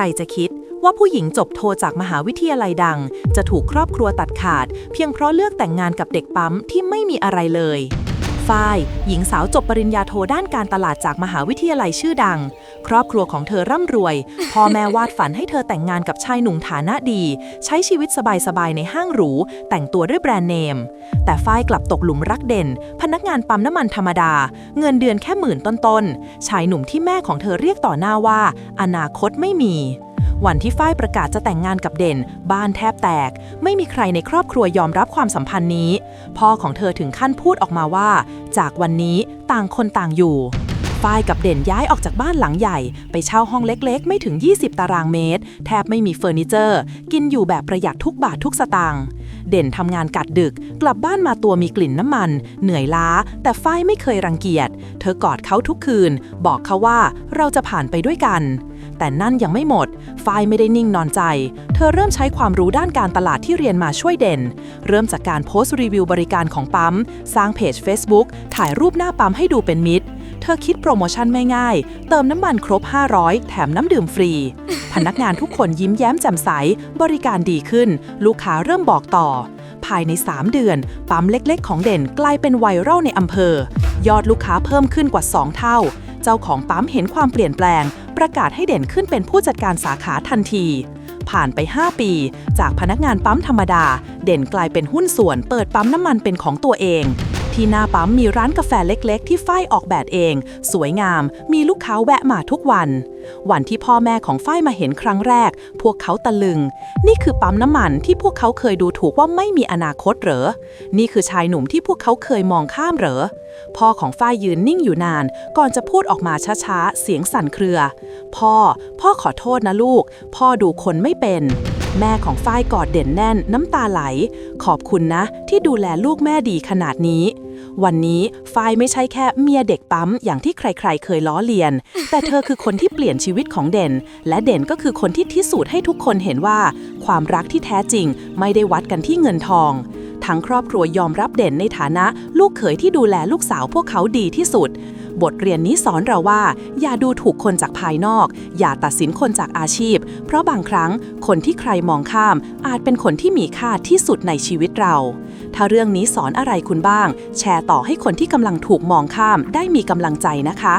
รจะคิดว่าผู้หญิงจบโทจากมหาวิทยาลัยดัง จะถูกครอบครัวตัดขาด เพียงเพราะเลือกแต่งงานกับเด็กปั๊มที่ไม่มีอะไรเลย ฝ้ายหญิงสาวจบปริญญาโทด้านการตลาดจากมหาวิทยาลัยชื่อดัง ครอบครัวของเธอร่ำรวย พ่อแม่วาดฝันให้เธอแต่งงานกับชายหนุ่มฐานะดี ใช้ชีวิตสบายๆในห้างหรู แต่งตัวด้วยแบรนด์เนม แต่ฝ้ายกลับตกหลุมรักเด่น พนักงานปั๊มน้ำมันธรรมดา เงินเดือนแค่หมื่นต้นๆชายหนุ่มที่แม่ของเธอเรียกต่อหน้าว่า อนาคตไม่มี วันที่ฝ้ายประกาศจะแต่งงานกับเด่น บ้านแทบแตก ไม่มีใครในครอบครัวยอมรับความสัมพันธ์นี้ พ่อของเธอถึงขั้นพูดออกมาว่า จากวันนี้ต่างคนต่างอยู่ฝ้ายกับเด่นย้ายออกจากบ้านหลังใหญ่ ไปเช่าห้องเล็กๆ ไม่ถึง 20 ตารางเมตร แทบไม่มีเฟอร์นิเจอร์ กินอยู่แบบประหยัดทุกบาททุกสตางค์ เด่นทำงานกัดดึก กลับบ้านมาตัวมีกลิ่นน้ำมัน เหนื่อยล้า แต่ฝ้ายไม่เคยรังเกียจ เธอกอดเขาทุกคืน บอกเขาว่าเราจะผ่านไปด้วยกัน แต่นั่นยังไม่หมด ฝ้ายไม่ได้นิ่งนอนใจ เธอเริ่มใช้ความรู้ด้านการตลาดที่เรียนมาช่วยเด่น เริ่มจากการโพสต์รีวิวบริการของปั๊ม สร้างเพจ Facebook ถ่ายรูปหน้าปั๊มให้ดูเป็นมิตร เธอคิดโปรโมชั่นไม่ง่าย เติมน้ำมันครบ 500 แถมน้ำดื่มฟรี พนักงานทุกคนยิ้มแย้มแจ่มใส บริการดีขึ้น ลูกค้าเริ่มบอกต่อ ภายใน 3 เดือน ปั๊มเล็กๆ ของเด่นกลายเป็นไวรัลในอำเภอ ยอดลูกค้าเพิ่มขึ้นกว่า 2 เท่า เจ้าของปั๊มเห็นความเปลี่ยนแปลง ประกาศให้เด่นขึ้นเป็นผู้จัดการสาขาทันที ผ่านไป 5 ปี จากพนักงานปั๊มธรรมดา เด่นกลายเป็นหุ้นส่วนเปิดปั๊มน้ำมันเป็นของตัวเอง ที่หน้าปั๊มมีร้านกาแฟเล็กๆ ที่ฝ้ายออกแบบเอง สวยงาม มีลูกค้าแวะมาทุกวัน วันที่พ่อแม่ของฝ้ายมาเห็นครั้งแรก พวกเขาตะลึง นี่คือปั๊มน้ำมันที่พวกเขาเคยดูถูกว่าไม่มีอนาคตเหรอ นี่คือชายหนุ่มที่พวกเขาเคยมองข้ามเหรอ พ่อของฝ้ายยืนนิ่งอยู่นาน ก่อนจะพูดออกมาช้าๆ เสียงสั่นเครือ พ่อ พ่อขอโทษนะลูก พ่อดูคนไม่เป็นแม่ของฝ้ายกอดเด่นแน่นน้ำตาไหล ขอบคุณนะ ที่ดูแลลูกแม่ดีขนาดนี้ วันนี้ฝ้ายไม่ใช่แค่เมียเด็กปั๊มอย่างที่ใครๆ เคยล้อเลียน แต่เธอคือคนที่เปลี่ยนชีวิตของเด่น และเด่นก็คือคนที่พิสูจน์ให้ทุกคนเห็นว่า ความรักที่แท้จริง ไม่ได้วัดกันที่เงินทอง ทั้งครอบครัวยอมรับเด่นในฐานะ ลูกเขยที่ดูแลลูกสาวพวกเขาดีที่สุด บทเรียนนี้สอนเราว่า อย่าดูถูกคนจากภายนอก อย่าตัดสินคนจากอาชีพ เพราะบางครั้งคนที่ใครมองข้าม อาจเป็นคนที่มีค่าที่สุดในชีวิตเรา ถ้าเรื่องนี้สอนอะไรคุณบ้าง แชร์ต่อให้คนที่กำลังถูกมองข้ามได้มีกำลังใจนะคะ